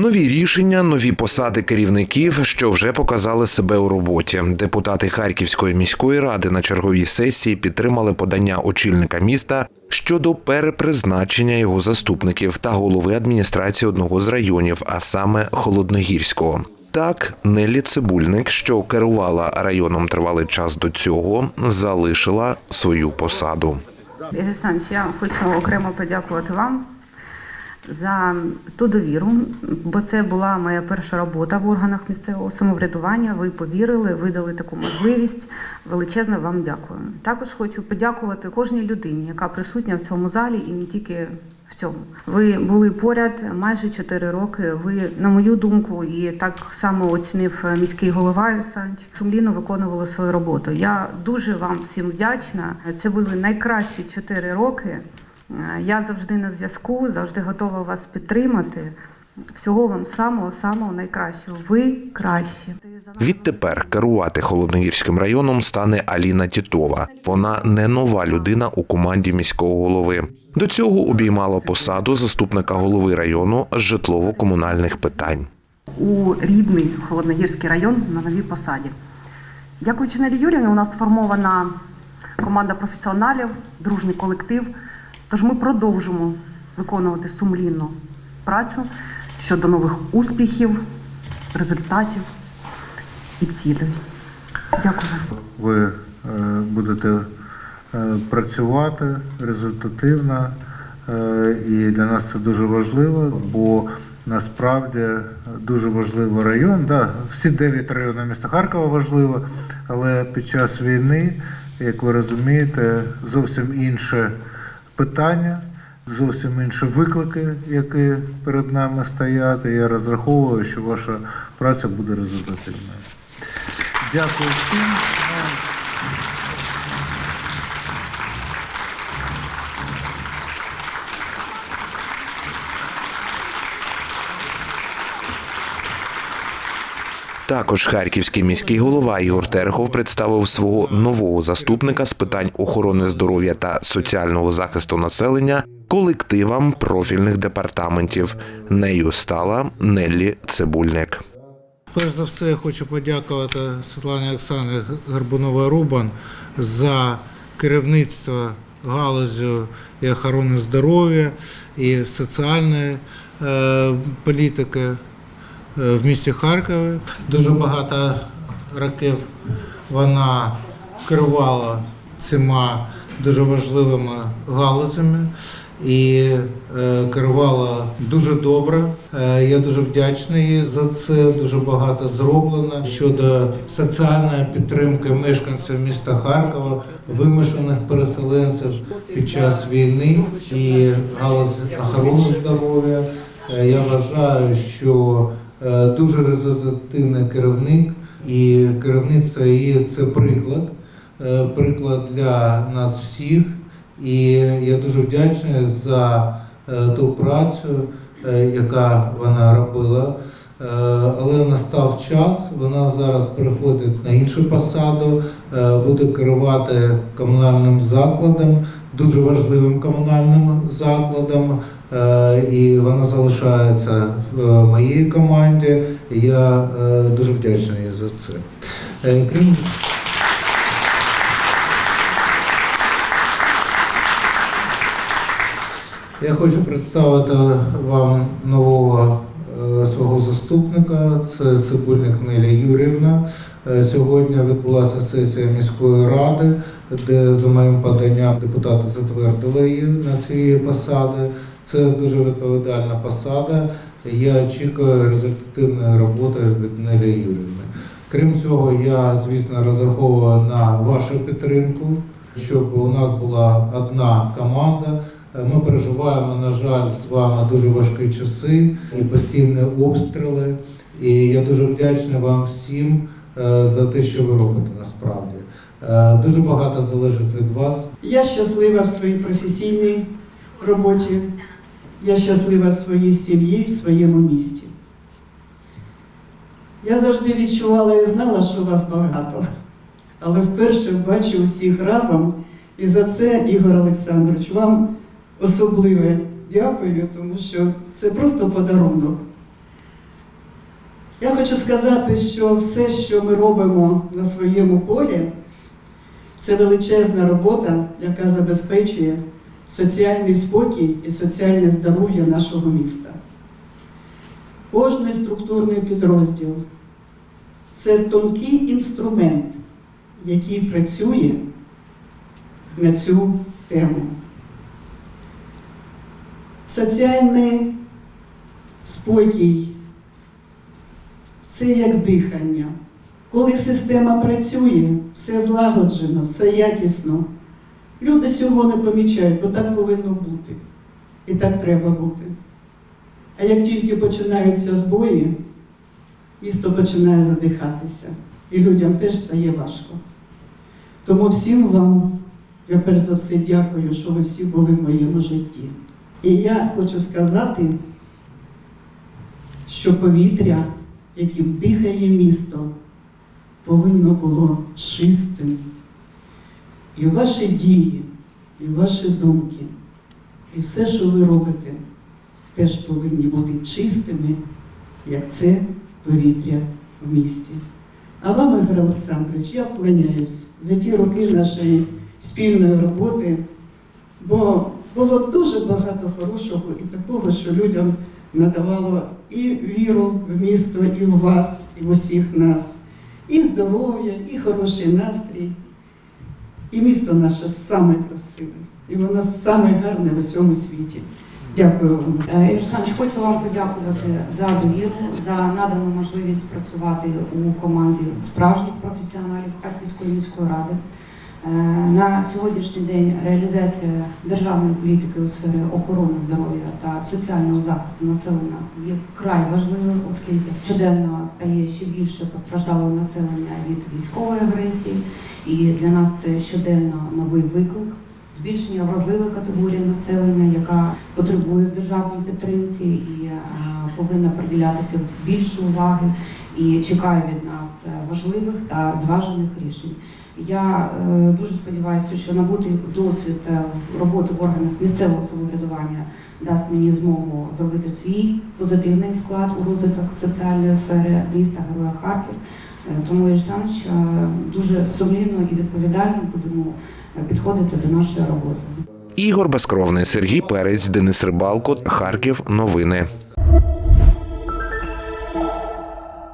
Нові рішення, нові посади керівників, що вже показали себе у роботі. Депутати Харківської міської ради на черговій сесії підтримали подання очільника міста щодо перепризначення його заступників та голови адміністрації одного з районів, а саме Холодногірського. Так, Нелі Цибульник, що керувала районом тривалий час до цього, залишила свою посаду. Ігор Олександрович, я хочу окремо подякувати вам за ту довіру, бо це була моя перша робота в органах місцевого самоврядування. Ви повірили, видали таку можливість. Величезно вам дякую. Також хочу подякувати кожній людині, яка присутня в цьому залі, і не тільки в цьому. Ви були поряд майже 4 роки. Ви, на мою думку, і так само оцінив міський голова Олександрович, сумлінно виконували свою роботу. Я дуже вам всім вдячна. Це були найкращі 4 роки. Е, Я завжди на зв'язку, завжди готова вас підтримати. Всього вам самого самого найкращого. Ви кращі. Відтепер керувати Холодногірським районом стане Аліна Тітова. Вона не нова людина у команді міського голови. До цього обіймала посаду заступника голови району з житлово-комунальних питань. у рідний Холодногірський район на новій посаді. Дякуючи Нелі Юрівні, у нас сформована команда професіоналів, дружний колектив. Тож ми продовжимо виконувати сумлінну працю щодо нових успіхів, результатів і цілей. Дякую. ви е, будете е, працювати результативно, е, і для нас це дуже важливо, бо насправді дуже важливий район. Да, всі дев'ять районів міста Харкова важливо, але під час війни, як ви розумієте, зовсім інше питання. Зовсім інші виклики, які перед нами стоять. І Я розраховую, що ваша праця буде результативною. Дякую всім. Також харківський міський голова Ігор Терехов представив свого нового заступника з питань охорони здоров'я та соціального захисту населення колективам профільних департаментів. Нею стала Неллі Цибульник. Перш за все, я хочу подякувати Світлані Олександрі Горбунової Рубан за керівництво галузю і охорони здоров'я і соціальної е, політики в місті Харкові. Дуже багато років вона керувала цими дуже важливими галузями і е, керувала дуже добре. Е, я дуже вдячний їй за це. Дуже багато зроблено щодо соціальної підтримки мешканців міста Харкова, вимушених переселенців під час війни і галузь охорони здоров'я. Е, Я вважаю, що е, дуже результативний керівник і керівництво її це приклад, е, приклад для нас всіх. І я дуже вдячний за е, ту працю, е, яка вона робила. Е, Але настав час, вона зараз переходить на іншу посаду, е, буде керувати комунальним закладом, дуже важливим комунальним закладом. Е, І вона залишається в е, моїй команді. Я е, дуже вдячний за це. Е, Крім Я хочу представити вам нового е, свого заступника. Це цибульник Нелі Юрівна. Е, Сьогодні відбулася сесія міської ради, де за моїм поданням депутати затвердили її на ці посади. Це дуже відповідальна посада. Я очікую результативної роботи від Нелі Юрівни. Крім цього, я, звісно, розраховую на вашу підтримку, щоб у нас була одна команда. Ми переживаємо, на жаль, з вами дуже важкі часи і постійні обстріли. І я дуже вдячний вам всім е, за те, що ви робите насправді. Е, Дуже багато залежить від вас. Я щаслива в своїй професійній роботі. Я щаслива в своїй сім'ї, в своєму місті. Я завжди відчувала і знала, що вас багато. Але вперше бачу усіх разом. І за це, Ігор Олександрович, вам особливе дякую, тому що це просто подарунок. Я хочу сказати, що все, що ми робимо на своєму полі, це величезна робота, яка забезпечує соціальний спокій і соціальне здоров'я нашого міста. Кожний структурний підрозділ це тонкий інструмент, який працює на цю тему. Соціальний спокій це як дихання. Коли система працює, все злагоджено, все якісно. Люди цього не помічають, бо так повинно бути. І так треба бути. А як тільки починаються збої, місто починає задихатися. І людям теж стає важко. Тому всім вам, я перш за все дякую, що ви всі були в моєму житті. І я хочу сказати, що повітря, яким дихає місто, повинно було чистим. І ваші дії, і ваші думки, і все, що ви робите, теж повинні бути чистими, як це повітря в місті. А вам, Ігор Олександрович, я вклоняюсь за ті роки нашої спільної роботи, бо було дуже багато хорошого і такого, що людям надавало і віру в місто, і в вас, і в усіх нас, і здоров'я, і хороший настрій. І місто наше саме красиве, і воно саме гарне в усьому світі. Дякую вам. Е, Ігор Олександрович, хочу вам подякувати за довіру, за надану можливість працювати у команді справжніх професіоналів Харківської міської ради. Е, На сьогоднішній день реалізація державної політики у сфері охорони здоров'я та соціального захисту населення є вкрай важливою, оскільки щоденно стає ще більше постраждалого населення від військової агресії, і для нас це щоденно новий виклик. Збільшення вразливої категорії населення, яка потребує державної підтримці і е, повинна приділятися більше уваги і чекає від нас е, важливих та зважених рішень. Я е, дуже сподіваюся, що набутий досвід е, роботи в органах місцевого самоврядування дасть мені змогу зробити свій позитивний вклад у розвиток соціальної сфери міста Героя Харків. Тому Ігор Олександрович, е, дуже сумлінно і відповідально будемо підходити до нашої роботи. Ігор Безкровний, Сергій Перець, Денис Рибалко, Харків. Новини.